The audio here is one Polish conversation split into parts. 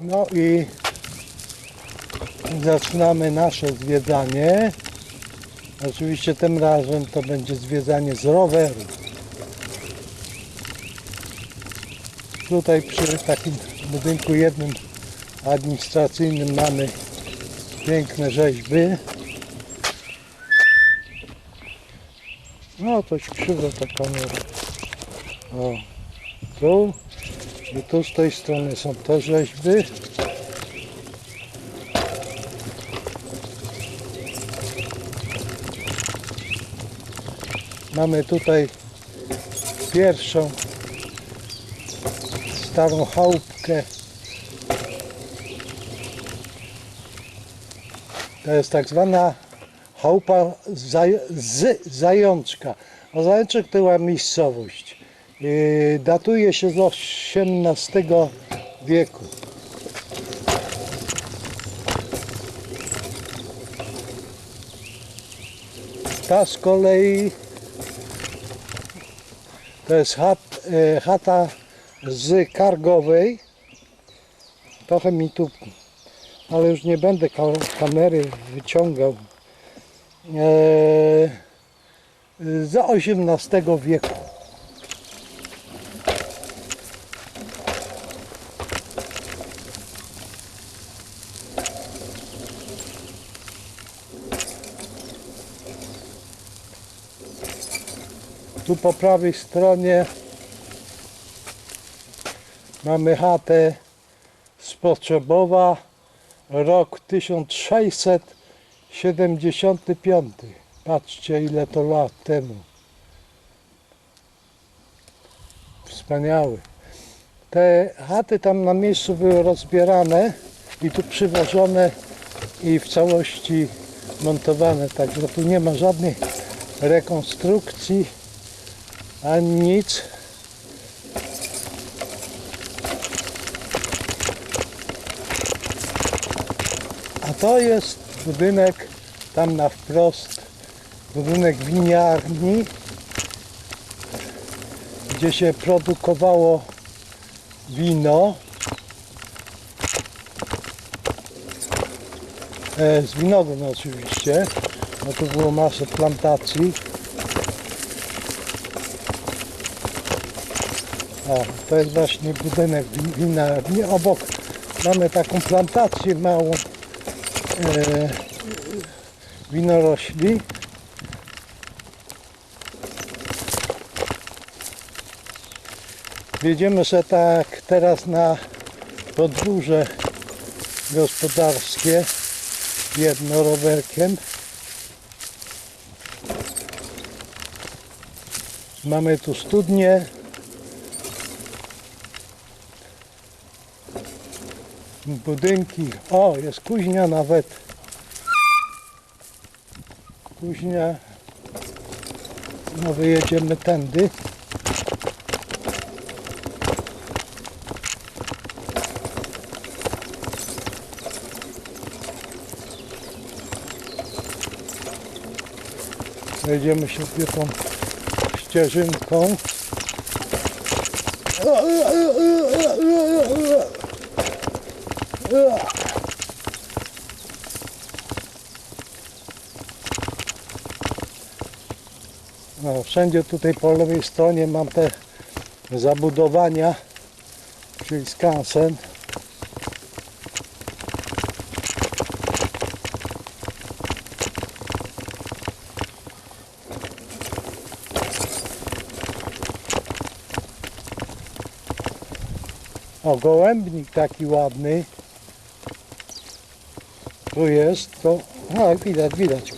No i zaczynamy nasze zwiedzanie. Oczywiście tym razem to będzie zwiedzanie z roweru. Tutaj przy takim budynku jednym administracyjnym mamy piękne rzeźby. No coś krzywo ta kamera. O, tu i tu z tej strony są te rzeźby. Mamy tutaj pierwszą starą chałupkę. To jest tak zwana chałupa z zajączka. A zajączek to była miejscowość. Yy, datuje się z XVIII wieku. Ta z kolei to jest chat, e, chata z Kargowej. Trochę mi tu, ale już nie będę ka- kamery wyciągał. E, za XVIII wieku. Tu po prawej stronie mamy chatę z Potrzebowa, rok 1675. Patrzcie ile to lat temu. Wspaniały. Te chaty tam na miejscu były rozbierane i tu przywożone i w całości montowane, także tu nie ma żadnej rekonstrukcji ani nic. A to jest budynek tam na wprost, budynek winiarni, gdzie się produkowało wino. E, z winogron oczywiście, bo tu było masę plantacji. O, to jest właśnie budynek win- winarni. Obok mamy taką plantację małą e, winorośli. Jedziemy sobie tak teraz na podróże gospodarskie jednorowerkiem. Mamy tu studnię. Budynki. O, jest kuźnia nawet. Kuźnia. No wyjedziemy tędy. Wejdziemy sobie tą ścieżynką. No, wszędzie tutaj po lewej stronie mam te zabudowania, czyli skansen. O, gołębnik taki ładny. Tu jest, to, no widać, widać.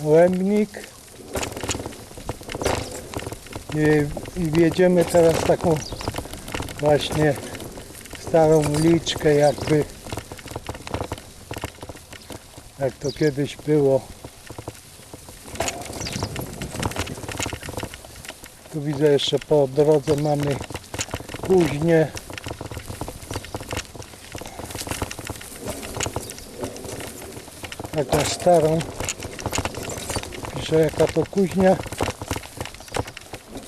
Gołębnik. I, I wjedziemy teraz taką właśnie starą uliczkę jakby jak to kiedyś było. Tu widzę jeszcze po drodze mamy kuźnię. Taką starą. Pisze jaka to kuźnia.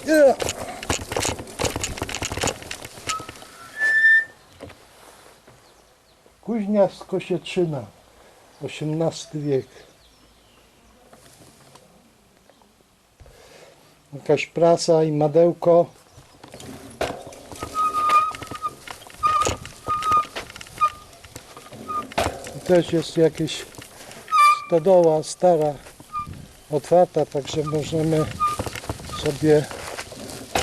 Ja. Późnia Skosieczyna, XVIII wiek. Jakaś prasa i madełko. Też jest jakieś stodoła stara, otwarta, także możemy sobie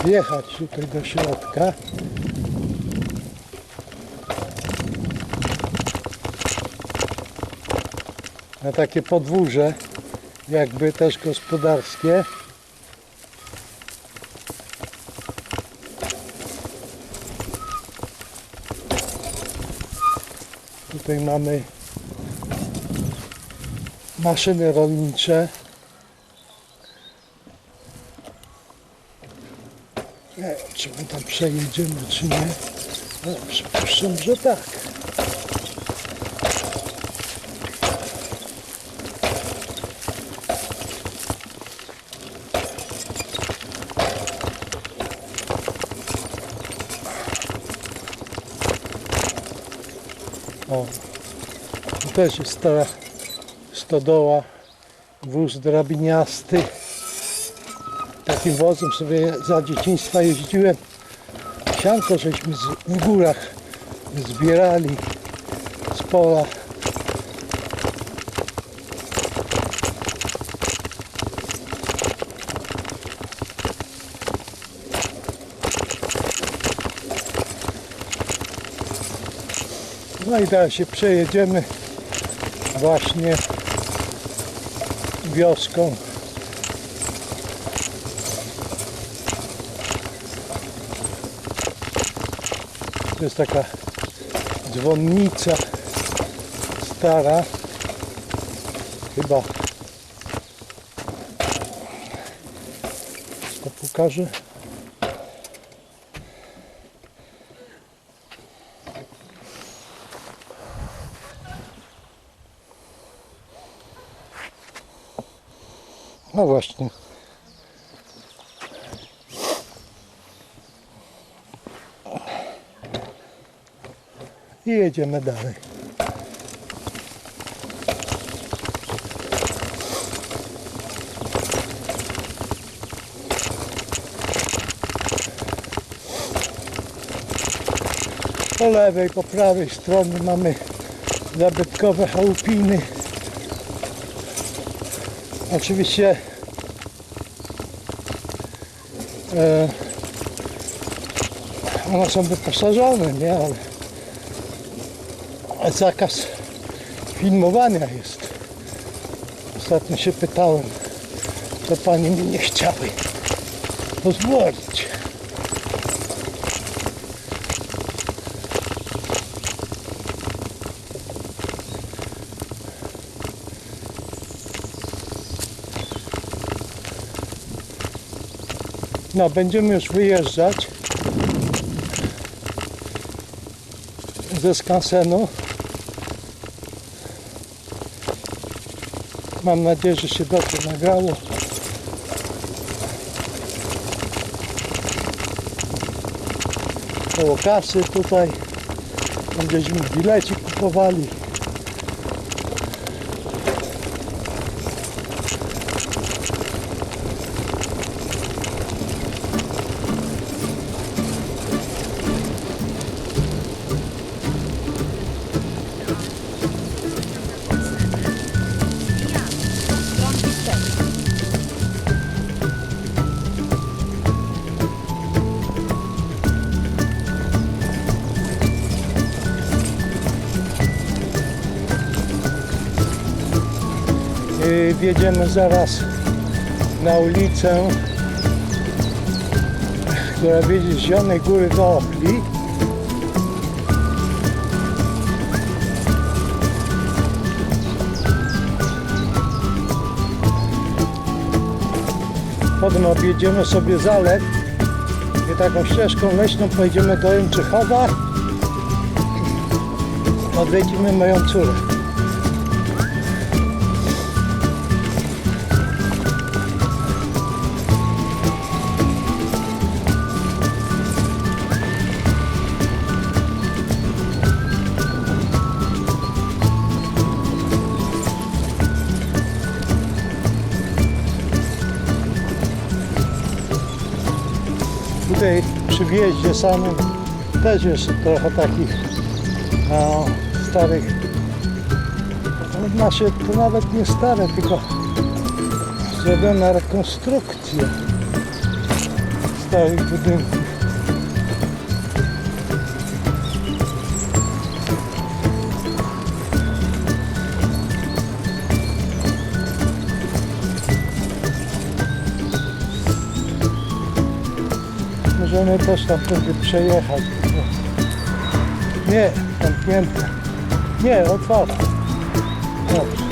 wjechać tutaj do środka. Na takie podwórze, jakby też gospodarskie. Tutaj mamy maszyny rolnicze. Nie wiem, czy my tam przejedziemy, czy nie. No, przypuszczam, że tak. O, tu też jest stara stodoła, wóz drabiniasty. Takim wozem sobie za dzieciństwa jeździłem. Sianko żeśmy w górach zbierali z pola. No i teraz się przejedziemy właśnie wioską. To jest taka dzwonnica stara. Chyba to pokażę. No właśnie. I jedziemy dalej. Po lewej, po prawej stronie mamy zabytkowe chałupiny. Oczywiście e, one są wyposażone, nie? Ale, zakaz filmowania jest. Ostatnio się pytałem, to pani mi nie chciały pozwolić. No, będziemy już wyjeżdżać ze skansenu. Mam nadzieję, że się dobrze nagrało. Koło kasy tutaj. Będziemy bileci kupowali. Wjedziemy zaraz na ulicę, która wiedzie z Zielonej Góry do Opli. Potem objedziemy sobie zalew i taką ścieżką leśną pojedziemy do Jęczychowa. Odwiedzimy moją córę. Tutaj przy wjeździe samym też jest trochę takich no, starych, znaczy to nawet nie stare, tylko zrobiona rekonstrukcja starych budynków. Możemy też tam pewnie przejechać. Nie, zamknięte. Nie, otwarte. Dobrze.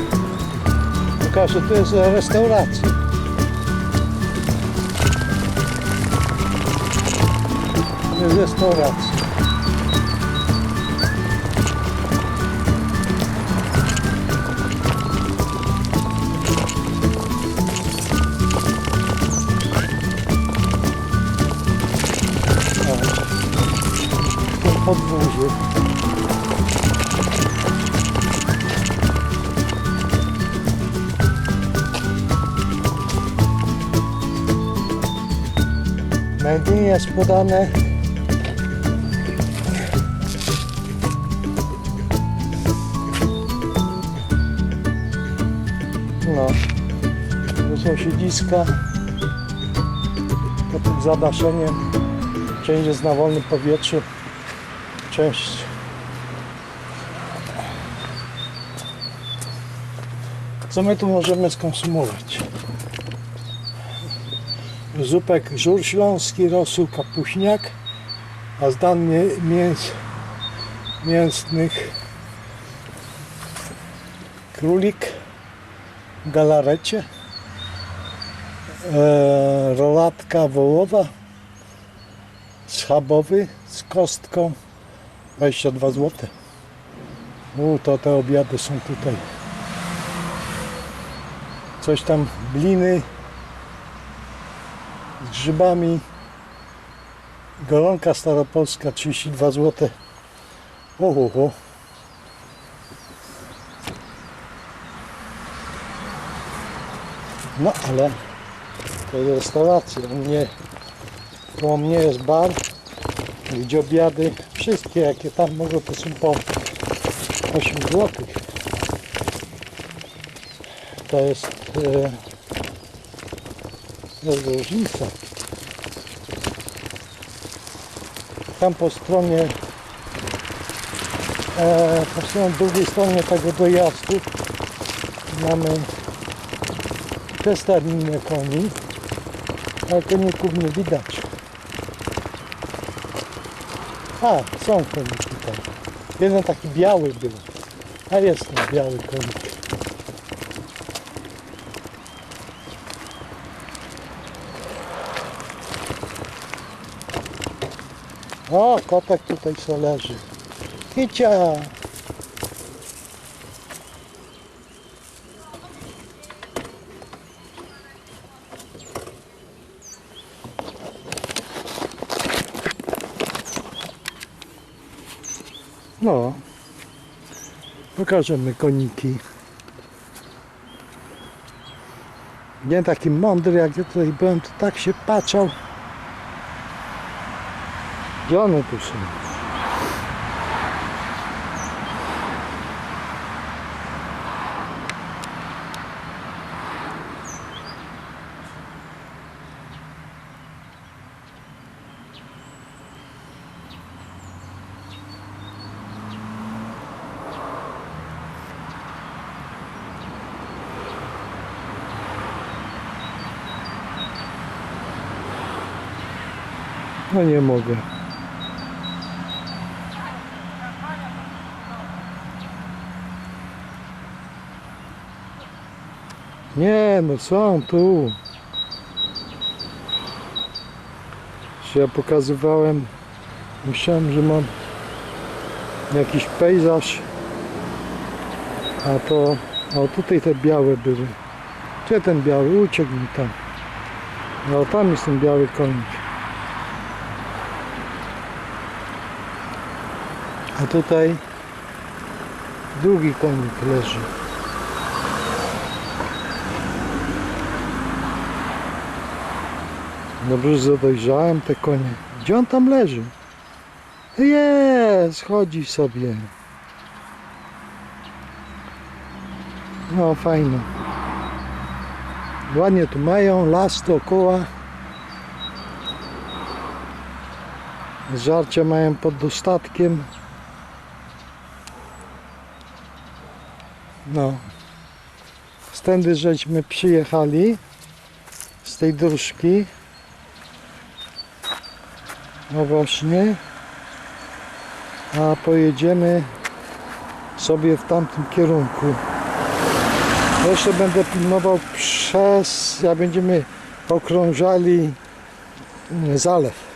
Pokażę, to jest restauracja. To jest restauracja. Menu jest podane No, to są siedziska pod zadaszeniem. Część jest na wolnym powietrzu, część Co my tu możemy skonsumować? Zupek żur śląski, rosół kapuśniak, a z mięs, mięsnych królik galarecie, e, rolatka wołowa, schabowy z kostką 22 zł. U, to te obiady są tutaj. Coś tam bliny grzybami. Golonka staropolska 32 zł. Oho, No ale to jest restauracja. U mnie, koło mnie jest bar, gdzie obiady, wszystkie jakie tam mogą, to są po 8 zł. To jest, e, jest różnica. Tam po stronie, e, po stronie drugiej stronie tego dojazdu mamy te stadniny koni, ale koników nie widać. A, są koniki tam. Jeden taki biały był, a jest ten biały konik. O, kotek tutaj co leży. Kicia! No, pokażemy koniki. Nie taki mądry jak ja tutaj byłem, to tak się patrzał. Tu są? No nie mogę. Nie, no są tu. Się ja pokazywałem, myślałem, że mam jakiś pejzaż, a to, o tutaj te białe były. Gdzie ten biały? Uciekł mi tam. No tam jest ten biały konik. A tutaj drugi konik leży. Dobrze, że dojrzałem te konie. Gdzie on tam leży? Jest, chodzi sobie. No fajno. Ładnie tu mają, las dookoła. Żarcia mają pod dostatkiem. No. Stędy żeśmy przyjechali z tej dróżki. No właśnie. A pojedziemy sobie w tamtym kierunku. Jeszcze będę pilnował przez, jak będziemy okrążali mm, zalew.